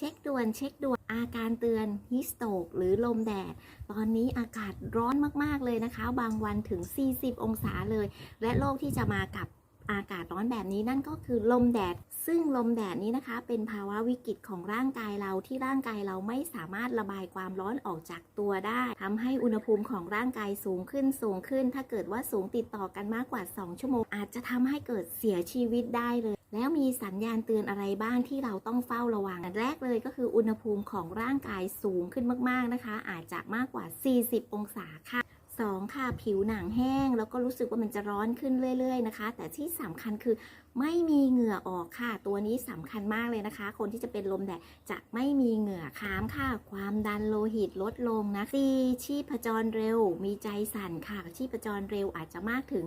เช็คด่วนเช็คด่วนอาการเตือนฮิสโตกหรือลมแดด ตอนนี้อากาศร้อนมาก ๆ เลยนะคะ บางวันถึง 40 องศาเลย และโรคที่จะมากับอากาศร้อนแบบนี้นั่นก็คือลมแดด ซึ่งลมแดดนี้นะคะ เป็นภาวะวิกฤตของร่างกายเราที่ร่างกายเราไม่สามารถระบายความร้อนออกจากตัวได้ทำให้อุณหภูมิของร่างกายสูงขึ้นสูงขึ้น ถ้าเกิดว่าสูงติดต่อกันมากกว่า 2 ชั่วโมง อาจจะทำให้เกิดเสียชีวิตได้เลย แล้วมีสัญญาณเตือนอะไรบ้างที่เราต้องเฝ้าระวังอันแรกเลยก็คืออุณหภูมิของร่างกายสูงขึ้นมาก ๆนะคะ อาจจะมากกว่า 40 องศาค่ะ 2 ค่ะ ผิวหนังแห้ง แล้วก็รู้สึกว่ามันจะร้อนขึ้นเรื่อย ๆ นะคะ แต่ที่สำคัญคือไม่มีเหงื่อออกค่ะ ตัวนี้สำคัญมากเลยนะคะ คนที่จะเป็นลมแดดจะไม่มีเหงื่อคามค่ะ ความดันโลหิตลดลงนะ 4. ชีพจรเร็ว มีใจสั่นค่ะชีพจรเร็วอาจจะมากถึง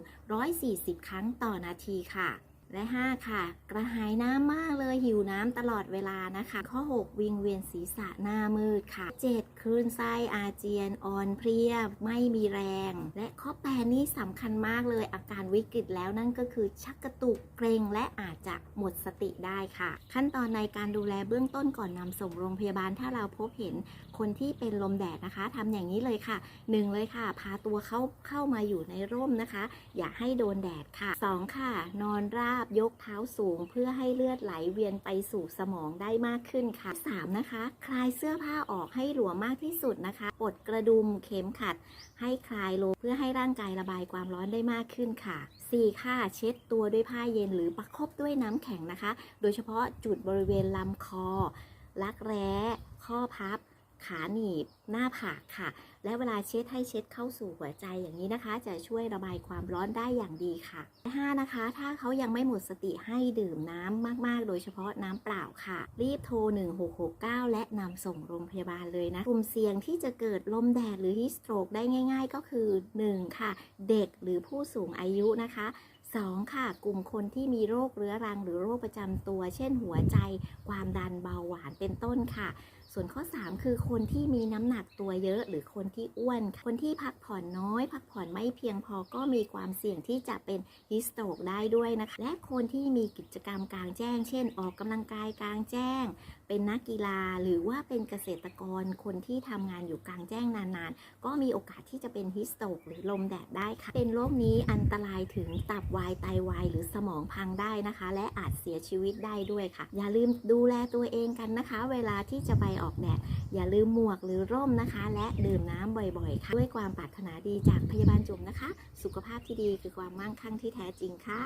140 ครั้งต่อนาทีค่ะ และ 5 ค่ะ กระหายน้ำมากเลยหิวน้ำตลอดเวลานะคะ ข้อ 6 วิงเวียนศีรษะหน้ามืดค่ะ 7. คลื่นไส้อาเจียนอ่อนเพลียไม่มีแรง และข้อ 8 นี้สำคัญมากเลยอาการวิกฤตแล้วนั่นก็คือชักกระตุกเกรงและอาจจะหมดสติได้ค่ะ ขั้นตอนในการดูแลเบื้องต้นก่อนนำส่งโรงพยาบาลถ้าเราพบเห็นคนที่เป็นลมแดดนะคะทำอย่างนี้เลยค่ะหนึ่งเลยค่ะ พาตัวเข้าเข้ามาอยู่ในร่มนะคะ อย่าให้โดนแดดค่ะ 2 ค่ะ นอนราบยกเท้าสูง เพื่อให้เลือดไหลเวียนไปสู่สมองได้มากขึ้นค่ะ 3 นะคะ คลายเสื้อผ้าออกให้หลวมมากที่สุดนะคะปลดกระดุมเข็มขัด ให้คลายลงเพื่อให้ร่างกายระบายความร้อนได้มากขึ้นค่ะ 4 ค่ะ เช็ดตัวด้วยผ้าเย็นหรือประคบด้วยน้ำแข็งนะคะ โดยเฉพาะจุดบริเวณลำคอ รักแร้ ข้อพับ ขาหนีบหน้าผากค่ะ และเวลาเช็ดให้เช็ดเข้าสู่หัวใจอย่างนี้นะคะ จะช่วยระบายความร้อนได้อย่างดีค่ะ5นะคะ ถ้าเขายังไม่หมดสติให้ดื่มน้ำมากๆ โดยเฉพาะน้ำเปล่าค่ะ รีบโทร 1669 และนำส่งโรงพยาบาลเลยนะกลุ่มเสี่ยงที่จะเกิดลมแดดหรือฮิสโตรกได้ง่าย ๆ ก็คือ 1 ค่ะ เด็กหรือผู้สูงอายุนะคะ 2 ค่ะ กลุ่มคนที่มีโรคเรื้อรังหรือโรคประจำตัว เช่นหัวใจ ความดันเบาหวานเป็นต้นค่ะ ส่วนข้อ 3 คือคนที่มีน้ำหนักตัวเยอะ หรือคนที่อ้วน คนที่พักผ่อนน้อย พักผ่อนไม่เพียงพอก็มีความเสี่ยงที่จะเป็นฮิสโตรกได้ด้วยนะคะ และคนที่มีกิจกรรมกลางแจ้ง เช่น ออกกำลังกายกลางแจ้ง เป็นนักกีฬาหรือว่าเป็นเกษตรกร คนที่ทำงานอยู่กลางแจ้งนานๆ ก็มีโอกาสที่จะเป็นฮิสโตรกหรือลมแดดได้ค่ะ เป็นโรคนี้อันตรายถึงตับวายไตวายหรือสมองพังได้นะคะ และอาจเสียชีวิตได้ด้วยค่ะ อย่าลืมดูแลตัวเองกันนะคะ เวลาที่จะไปออกแดดอย่าลืมหมวกหรือร่มนะคะ และดื่มน้ำบ่อยๆ ค่ะ ด้วยความปรารถนาดีจากพยาบาลจุ๋มนะคะ สุขภาพที่ดีคือความมั่งคั่งที่แท้จริงค่ะ